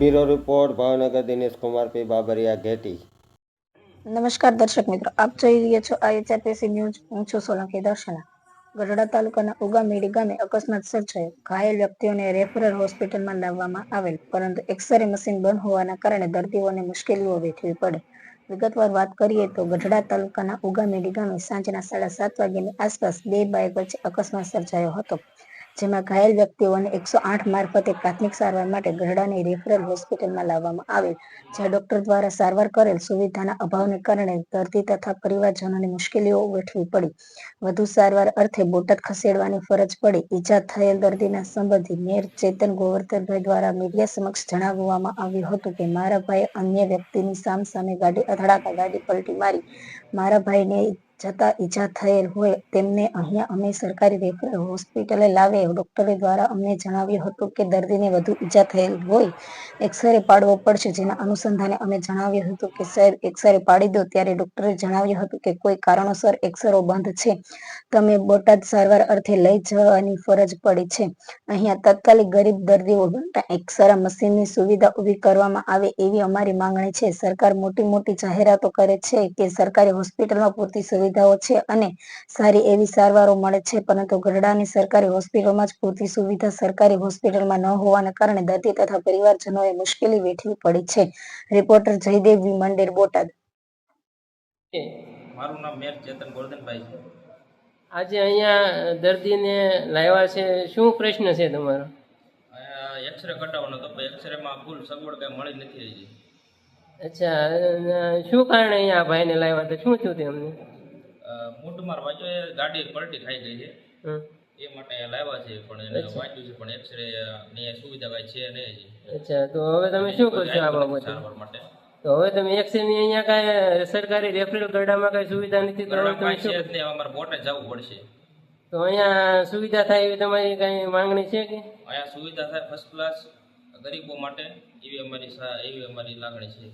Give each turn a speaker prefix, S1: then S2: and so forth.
S1: Bureau report, Bhavnagar Dinesh Kumar, P. Babariya, Gheti.
S2: નમસ્કાર દર્શક મિત્રો, આપ જોઈ રહ્યા છો આઈએચઆરપીસી ન્યૂઝ. હું છું સોલંકી દર્શના. ગઢડા તાલુકાના ઉગામેડી ગામે અકસ્માત સર્જાયો. ઘાયલ વ્યક્તિઓને રેફરલ હોસ્પિટલમાં લાવવામાં આવેલ, પરંતુ એક્સરે મશીન બંધ હોવાના કારણે દર્દીઓને મુશ્કેલીઓ વેઠવી પડે. વિગતવાર વાત કરીએ તો ગઢડા તાલુકાના ઉગામેડી ગામે સાંજના સાડા સાત વાગ્યાની આસપાસ બે બાઇક વચ્ચે અકસ્માત સર્જાયો હતો. જેમાં ઘાયલ વ્યક્તિઓને એકસો આઠ મારફતે પ્રાથમિક સારવાર માટે ગઢડાની રેફરલ હોસ્પિટલમાં લાવવામાં આવેલ, જ્યાં ડોક્ટર દ્વારા સારવાર કરેલ સુવિધાના અભાવને કારણે દર્દી તથા પરિવારજનોને મુશ્કેલીઓ વેઠવી પડી. વધુ સારવાર અર્થે બોટાદ ખસેડવાની ફરજ પડી. ઈજા થયેલ દર્દીના સંબંધી મેયર ચેતન ગોવર્ધનભાઈ દ્વારા મીડિયા સમક્ષ જણાવવામાં આવ્યું હતું કે, મારા ભાઈ અન્ય વ્યક્તિની સામ સામે ગાડી અથડાતા ગાડી પલટી મારી. મારા ભાઈને જતા ઈજા થયેલ હોય તેમને અહીંયા અમે સરકારી હોસ્પિટલે લાવે. ડોક્ટરે દ્વારા અમને જણાવ્યું હતું કે દર્દીને વધુ ઈજા થયેલ હોય, એક્સરે પાડવો પડશે. જેના અનુસંધાને અમે જણાવ્યું હતું કે, સર, એક્સરે પાડી દો. ત્યારે ડોક્ટરે જણાવ્યું હતું કે, કોઈ કારણોસર એક્સરો બંધ છે. તમે બોટાદ સારવાર અર્થે લઈ જવાની ફરજ પડી છે. અહીંયા તાત્કાલિક ગરીબ દર્દીઓ બનતા એક્સરા મશીનની સુવિધા ઊભી કરવામાં આવે એવી અમારી માંગણી છે. સરકાર મોટી મોટી જાહેરાતો કરે છે કે, સરકારી હોસ્પિટલમાં પૂરતી સુવિધાઓ છે અને સારી એવી સારવારો મળે છે. પરંતુ ગઢડાની સરકારી હોસ્પિટલમાં જ પૂરતી સુવિધા સરકારી હોસ્પિટલમાં ન હોવાના કારણે દર્દી તથા પરિવારજનોએ મુશ્કેલી વેઠવી પડી છે. Reporter Jaydev V. મંડેર બોટાદ.
S3: મારું નામ મેર ચેતન ગોરધનભાઈ છે.
S4: આજે અહીંયા દર્દીને લાવ્યા છે. શું પ્રશ્ન છે તમારો?
S3: એક્સરે કઢાવવાનો હતો પણ એક્સરેમાં ફૂલ સગવડ કંઈ મળી નથી રહી.
S4: અચ્છા શું કારણે અહીંયા ભાઈને લાવ્યા હતા? શું થયું તેમને
S3: મૂઢમાર વાંચો એ ગાડી પલટી ખાઈ ગઈ છે. એ માટે લાવ્યા છે પણ એને વાંચ્યું છે પણ એક્સરે ની સુવિધા કાંઈ છે નહીં
S4: અચ્છા તો હવે તમે શું કરશો આ બાબતે?
S3: માટે.
S4: તો હવે તમે એક્સરેની અહીંયા કાંઈ સરકારી રેફરલ ગરડામાં કાંઈ સુવિધા નથી તો હવે તમે શું
S3: છે અમારે બોટે જવું પડશે.
S4: તો અહીંયા સુવિધા થાય એવી તમારી કાંઈ માંગણી છે કે?
S3: અહીંયા સુવિધા થાય ફર્સ્ટ ક્લાસ ગરીબો માટે એવી અમારી એવી અમારી લાગણી છે.